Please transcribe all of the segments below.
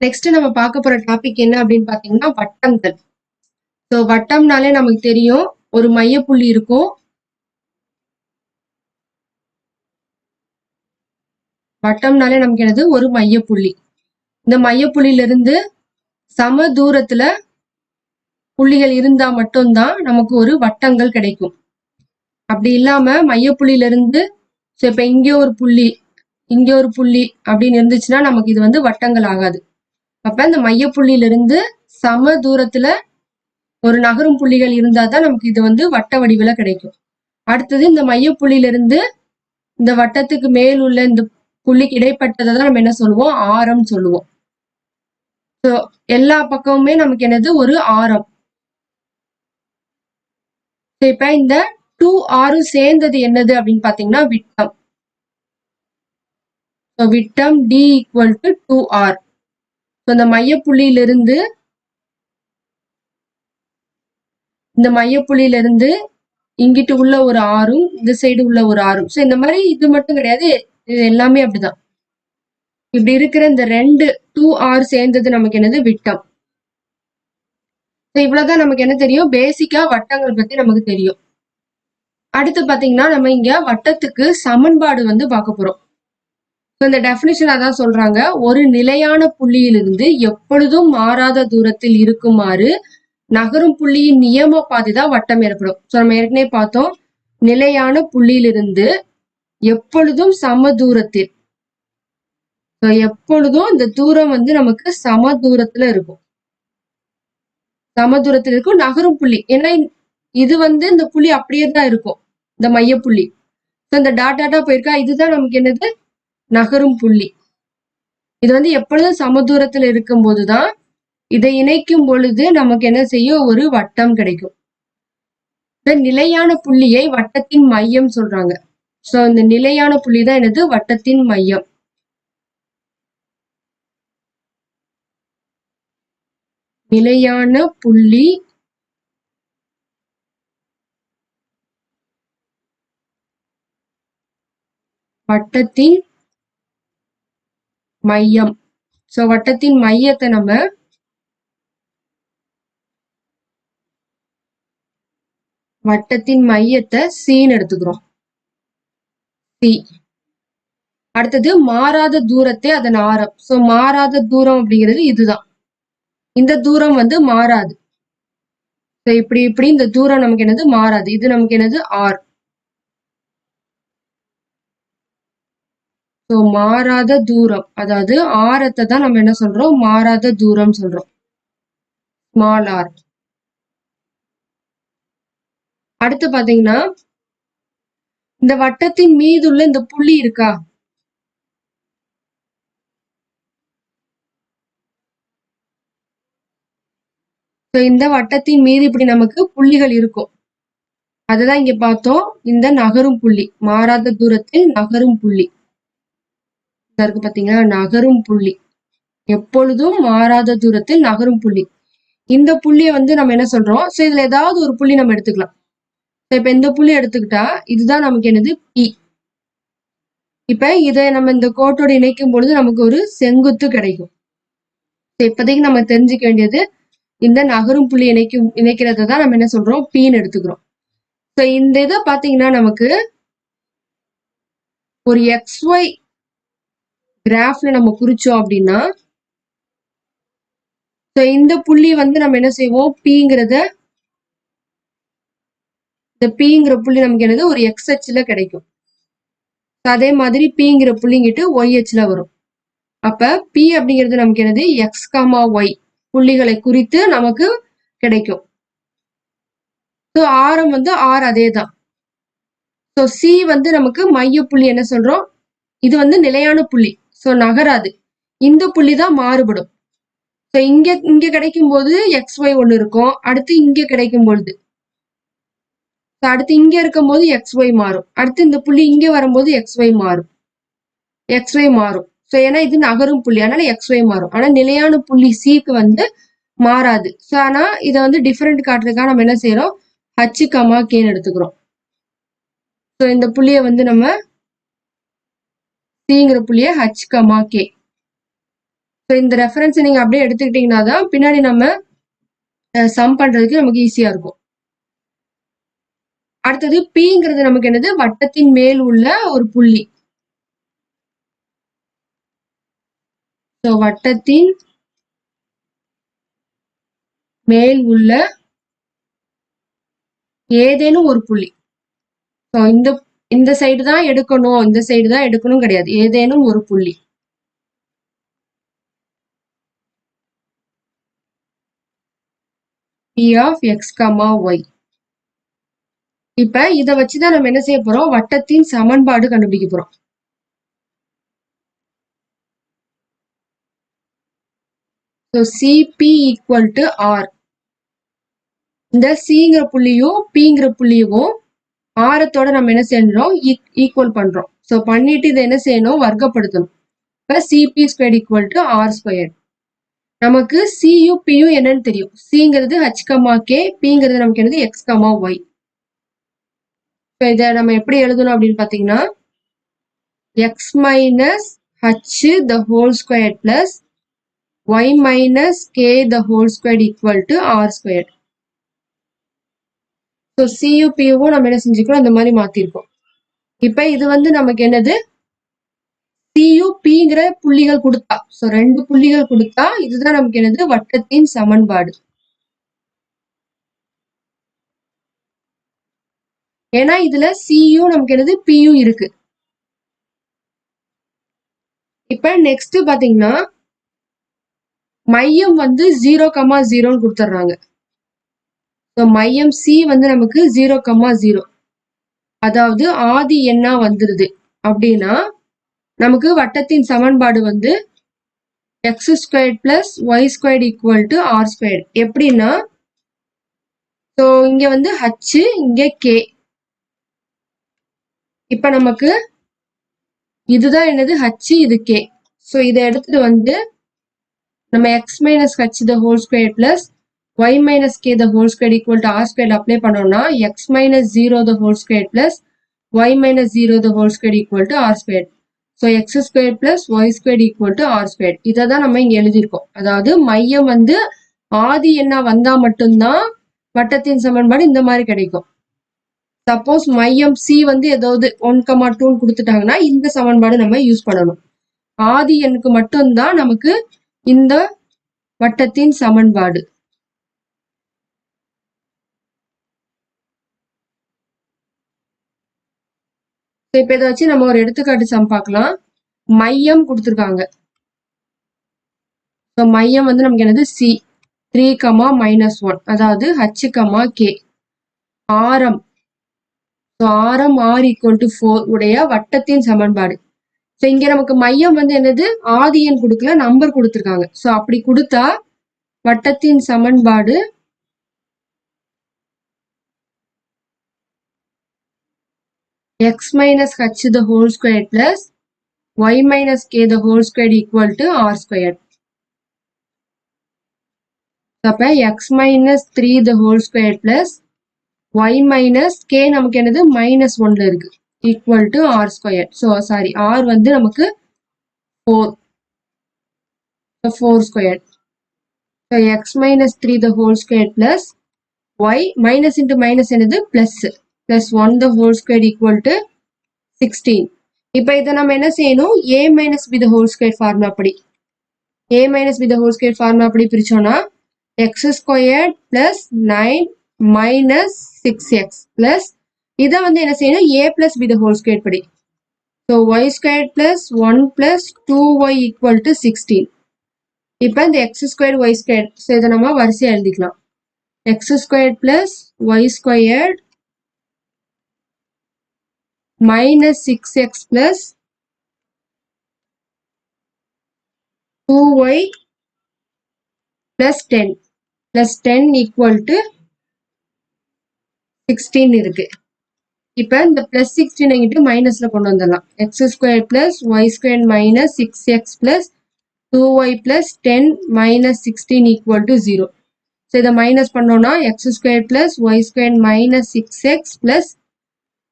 Next நம்ம பார்க்க போற டாபிக் என்ன அப்படின்னு பாத்தீங்கன்னா வட்டங்கள் ஸோ வட்டம்னாலே நமக்கு தெரியும் ஒரு மையப்புள்ளி இருக்கும். வட்டம்னாலே நமக்கு என்னது? ஒரு மையப்புள்ளி. இந்த மையப்புள்ளியிலிருந்து சம தூரத்துல புள்ளிகள் இருந்தா மட்டும்தான் நமக்கு ஒரு வட்டங்கள் கிடைக்கும். அப்படி இல்லாம மையப்புள்ளியில இருந்து ஸோ இப்ப இங்கே ஒரு புள்ளி இங்கே ஒரு புள்ளி அப்படின்னு இருந்துச்சுன்னா நமக்கு இது வந்து வட்டங்கள் ஆகாது. அப்ப இந்த மையப்புள்ளியிலிருந்து சம தூரத்துல ஒரு நகரும் புள்ளிகள் இருந்தாதான் நமக்கு இது வந்து வட்ட வடிவில் கிடைக்கும். அடுத்தது இந்த மையப்புள்ளியிலிருந்து இந்த வட்டத்துக்கு மேல் உள்ள இந்த புள்ளிக்கு இடைப்பட்டதை தான் நம்ம என்ன சொல்லுவோம்? ஆரம் சொல்லுவோம். ஸோ எல்லா பக்கமுமே நமக்கு என்னது? ஒரு ஆரம். இப்ப இந்த டூ ஆறும் சேர்ந்தது என்னது அப்படின்னு பாத்தீங்கன்னா விட்டம். விட்டம் D equal to two R இந்த மையப்புள்ளியிலிருந்து இந்த மையப்புள்ளியிலிருந்து இங்கிட்டு உள்ள ஒரு ஆறும் இந்த சைடு உள்ள ஒரு ஆறும். ஸோ இந்த மாதிரி இது மட்டும் கிடையாது. இது எல்லாமே அப்படிதான். இப்படி இருக்கிற இந்த ரெண்டு டூ ஆர் சேர்ந்தது நமக்கு என்னது? விட்டம். ஸோ இவ்வளவுதான் நமக்கு என்ன தெரியும்? பேசிக்கா வட்டங்கள் பத்தி நமக்கு தெரியும். அடுத்து பாத்தீங்கன்னா நம்ம இங்க வட்டத்துக்கு சமன்பாடு வந்து பார்க்க போறோம். இந்த டெபினிஷன் அதான் சொல்றாங்க. ஒரு நிலையான புள்ளியிலிருந்து எப்பொழுதும் மாறாத தூரத்தில் இருக்குமாறு நகரும் புள்ளியின் நியம பாதை தான் வட்டம் ஏற்படும். ஸோ நம்ம ஏற்கனவே பார்த்தோம். நிலையான புள்ளியிலிருந்து எப்பொழுதும் சம தூரத்தில். எப்பொழுதும் இந்த தூரம் வந்து நமக்கு சம தூரத்துல இருக்கும். சம தூரத்தில் இருக்கும் நகரும் புள்ளி. ஏன்னா இது வந்து இந்த புள்ளி அப்படியே தான் இருக்கும். இந்த மையப்புள்ளி. புள்ளி இந்த டாட் டாட்டா போயிருக்கா? இதுதான் நமக்கு என்னது? நகரும் புள்ளி. இது வந்து எப்பொழுதும் சமதூரத்துல இருக்கும் போதுதான் இதை இணைக்கும் பொழுது நமக்கு என்ன செய்யும்? ஒரு வட்டம் கிடைக்கும். இந்த நிலையான புள்ளியை வட்டத்தின் மையம் சொல்றாங்க. சோ இந்த நிலையான புள்ளி தான் என்னது? வட்டத்தின் மையம். நிலையான புள்ளி வட்டத்தின் மையம். சோ வட்டத்தின் மையத்தை நம்ம வட்டத்தின் மையத்தை சீன் எடுத்துக்கிறோம். சி அடுத்தது மாறாத தூரத்தை அதன் ஆரம். சோ மாறாத தூரம் அப்படிங்கிறது இதுதான். இந்த தூரம் வந்து மாறாது. இப்படி இப்படி இந்த தூரம் நமக்கு என்னது? மாறாது. இது நமக்கு என்னது? ஆர் ஸோ மாறாத தூரம். அதாவது ஆரத்தை தான் நம்ம என்ன சொல்றோம்? மாறாத தூரம் சொல்றோம். ஸ்மால் ஆர் அடுத்து பாத்தீங்கன்னா இந்த வட்டத்தின் மீதுள்ள இந்த புள்ளி இருக்கா? ஸோ இந்த வட்டத்தின் மீது இப்படி நமக்கு புள்ளிகள் இருக்கும். அதுதான் இங்க பார்த்தோம். இந்த நகரும் புள்ளி. மாறாத தூரத்தில் நகரும் புள்ளி. இருக்கு பாத்தீங்கன்னா நகரும் புள்ளி. எப்பொழுதும் மாறாத தூரத்தில் நகரும் புள்ளி. இந்த புள்ளியை வந்து நம்ம என்ன சொல்றோம்? ஸோ இதுல ஏதாவது ஒரு புள்ளி நம்ம எடுத்துக்கலாம். இப்ப இந்த புள்ளி எடுத்துக்கிட்டா இதுதான் நமக்கு என்னது? பி இப்ப இதை நம்ம இந்த கோட்டோடு இணைக்கும் பொழுது நமக்கு ஒரு செங்குத்து கிடைக்கும். இப்போதைக்கு நம்ம தெரிஞ்சுக்க வேண்டியது இந்த நகரும் புள்ளி இணைக்கும் இணைக்கிறத தான் நம்ம என்ன சொல்றோம்? பீன்னு எடுத்துக்கிறோம். ஸோ இந்த இதை பாத்தீங்கன்னா நமக்கு ஒரு எக்ஸ் ஒய் கிராஃப்ல நம்ம குறிச்சோம் அப்படின்னா ஸோ இந்த புள்ளி வந்து நம்ம என்ன செய்வோம்? பிங்கிறத இந்த பிங்கிற புள்ளி நமக்கு என்னது? ஒரு எக்ஸ் ஹெச்ல கிடைக்கும். அதே மாதிரி பிங்கிற புள்ளிங்கிட்டு ஒய் ஹெச்ல வரும். அப்ப பி அப்படிங்கிறது நமக்கு என்னது? எக்ஸ் காமா ஒய் புள்ளிகளை குறித்து நமக்கு கிடைக்கும். ஸோ ஆரம் வந்து ஆர் அதே தான் ஸோ சி வந்து நமக்கு மைய புள்ளி என்ன சொல்றோம்? இது வந்து நிலையான புள்ளி. ஸோ நகராது. இந்த புள்ளி தான் மாறுபடும். ஸோ இங்க இங்க கிடைக்கும் போது எக்ஸ் ஒய் ஒன்று இருக்கும். அடுத்து இங்க கிடைக்கும் பொழுது ஸோ அடுத்து இங்க இருக்கும்போது எக்ஸ் ஒய் மாறும். அடுத்து இந்த புள்ளி இங்க வரும்போது எக்ஸ் ஒய் மாறும். எக்ஸ் ஒய் மாறும். ஸோ ஏன்னா இது நகரும் புள்ளி. அதனால எக்ஸ் ஒய் மாறும். ஆனால் நிலையான புள்ளி சிக்கு வந்து மாறாது. ஸோ ஆனால் இதை வந்து டிஃபரெண்ட் காட்டுறதுக்காக நம்ம என்ன செய்யறோம்? ஹச்சு கமா கேன்னு எடுத்துக்கிறோம். ஸோ இந்த புள்ளியை வந்து நம்ம சிங்கிற புள்ளிய ஹச் கமா கே ஸோ இந்த ரெஃபரன்ஸ் நீங்கள் அப்படியே எடுத்துக்கிட்டீங்கன்னா தான் பின்னாடி நம்ம சம் பண்றதுக்கு நமக்கு ஈஸியா இருக்கும். அடுத்தது பிங்கிறது நமக்கு என்னது? வட்டத்தின் மேல் உள்ள ஒரு புள்ளி. ஸோ வட்டத்தின் மேல் உள்ள ஏதேனும் ஒரு புள்ளி. ஸோ இந்த இந்த சைடு தான் எடுக்கணும் இந்த சைடு தான் எடுக்கணும் கிடையாது. ஏதேனும் ஒரு புள்ளி. P of X comma Y இப்ப இத வச்சுதான் நம்ம என்ன செய்ய போறோம்? வட்டத்தின் சமன்பாடு கண்டுபிடிக்க போறோம். So CP equal to R இந்த சிங்கிற புள்ளியும் பிங்கிற புள்ளியும் ஆரத்தோட நம்ம என்ன செய்யறோம் ஈக்குவல் e-, பண்றோம். ஸோ பண்ணிட்டு இதை என்ன செய்யணும்? வர்க்கப்படுத்தணும். இப்போ CP square equal to R square நமக்கு சியு பியு என்னன்னு தெரியும். சிங்கிறது ஹச் கமா கே பிங்கிறது நமக்கு என்னது எக்ஸ் கமா ஒய் இப்போ இதை நம்ம எப்படி எழுதணும் அப்படின்னு பார்த்தீங்கன்னா X minus H the whole square plus Y minus K the whole square equal to R square so சியூபியூவும் நம்ம என்ன செஞ்சுக்கிறோம்? அந்த மாதிரி மாத்திருக்கோம். இப்போ இது வந்து நமக்கு என்னது? சியூபிங்கிற புள்ளிகள் கொடுத்தா. ஸோ ரெண்டு புள்ளிகள் கொடுத்தா இதுதான் நமக்கு என்னது? வட்டத்தின் சமன்பாடு. ஏன்னா இதுல சியும் நமக்கு என்னது? பியு இருக்கு. இப்ப நெக்ஸ்ட் பாத்தீங்கன்னா மையம் வந்து ஜீரோ கமா ஜீரோன்னு கொடுத்துட்றாங்க ஸோ மையம் சி வந்து நமக்கு ஜீரோ கமா ஜீரோ அதாவது ஆதி எண்ணா வந்துருது. அப்படின்னா நமக்கு வட்டத்தின் சமன்பாடு வந்து X square plus Y square equal to R square எப்படின்னா ஸோ இங்க வந்து ஹச்சு இங்க கே இப்ப நமக்கு இதுதான் என்னது? ஹச் இது கே ஸோ இதை எடுத்துட்டு வந்து நம்ம X minus H the whole square plus Y minus K the whole square equal to R square apply பண்ணோம்னா X minus zero the whole square plus Y minus zero the whole square equal to R square so X square plus Y square equal to R square இதை தான் நம்ம இங்கே எழுதியிருக்கோம். அதாவது மையம் வந்து ஆதி என்ன வந்தால் மட்டும்தான் வட்டத்தின் சமன்பாடு இந்த மாதிரி கிடைக்கும். சப்போஸ் மையம் சி வந்து ஏதாவது ஒன் கமா டூன்னு கொடுத்துட்டாங்கன்னா இந்த சமன்பாடு நம்ம யூஸ் பண்ணணும். ஆதி எண்ணுக்கு மட்டும்தான் நமக்கு இந்த வட்டத்தின் சமன்பாடு. இப்ப இதை வச்சு நம்ம ஒரு எடுத்துக்காட்டு சம் பார்க்கலாம். மையம் கொடுத்துருக்காங்க. ஸோ மையம் வந்து நமக்கு என்னது? C three comma minus one அதாவது ஹச் கமா கே ஆரம். ஸோ ஆரம் ஆர் ஈக்குவல் டு ஃபோர் உடைய வட்டத்தின் சமன்பாடு. ஸோ இங்க நமக்கு மையம் வந்து என்னது? ஆதியன் கொடுக்கல நம்பர் கொடுத்துருக்காங்க. ஸோ அப்படி கொடுத்தா வட்டத்தின் சமன்பாடு x minus h the whole square plus y minus k the whole square equal to r square. அப்ப x minus 3 the whole square plus y minus k நமக்கு என்னது minus 1ல இருக்கு equal to r square. So, sorry, r வந்து நமக்கு 4. So, 4 square. So, x minus 3 the whole square plus y minus into minus என்னது plus. plus plus one the whole square equal to sixteen இப்போ இதை நம்ம என்ன செய்யணும் a minus with the whole square formula படி a minus with the whole square formula படி பிரிச்சோன்னா x square plus nine minus six x plus இதை வந்து என்ன செய்யணும் a plus with the whole square படி so y square plus one plus two y equal to sixteen இப்போ இந்த x square y square so இதை நம்ம வரிசையாக எழுதிக்கலாம் x square plus y squared minus 6x plus 2y plus 10 plus 10 equal to 16 இருக்கு. இப்போ இந்த பிளஸ் சிக்ஸ்டீன் எங்கிட்டு மைனஸ்ல கொண்டு வந்துடலாம். X square plus y square minus six x plus two y plus ten minus sixteen equal to zero so இதை minus பண்ணோம்னா x square plus y square minus six x plus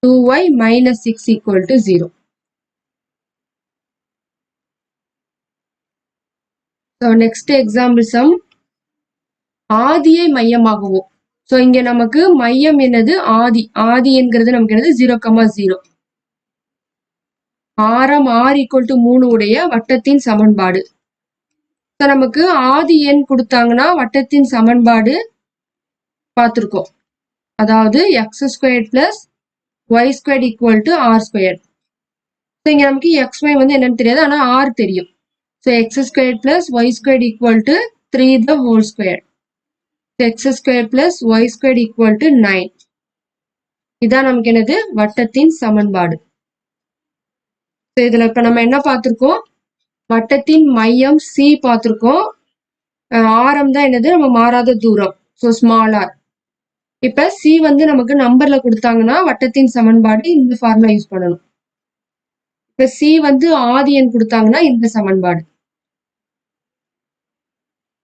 2y minus 6 equal to 0. So next example sum ஆதியை மையமாகவும். So இங்க நமக்கு மையம் என்னது? ஆதி. ஆதி என்கிறது நமக்கு என்னது? ஜீரோ கமா ஜீரோ ஆரம் ஆர் ஈக்குவல் டு மூணு உடைய வட்டத்தின் சமன்பாடு. ஸோ நமக்கு ஆதி எண் கொடுத்தாங்கன்னா வட்டத்தின் சமன்பாடு பார்த்துருக்கோம். அதாவது x square plus y square equal to r square so இங்க நமக்கு எக்ஸ் ஒய் வந்து என்னன்னு தெரியாது ஆனால் ஆர் தெரியும். So x square plus y square equal to three the whole square x square plus y square equal to nine இதான் நமக்கு என்னது? வட்டத்தின் சமன்பாடு. ஸோ இதுல இப்ப நம்ம என்ன பார்த்திருக்கோம்? வட்டத்தின் மையம் சி பார்த்திருக்கோம். அஹ் ஆரம் தான் என்னது? நம்ம மாறாத தூரம். ஸோ ஸ்மால் ஆர் இப்ப சி வந்து நமக்கு நம்பர்ல கொடுத்தாங்கன்னா வட்டத்தின் சமன்பாடு இந்த ஃபார்முலா யூஸ் பண்ணணும். இப்ப சி வந்து ஆதி எண் கொடுத்தாங்கன்னா இந்த சமன்பாடு.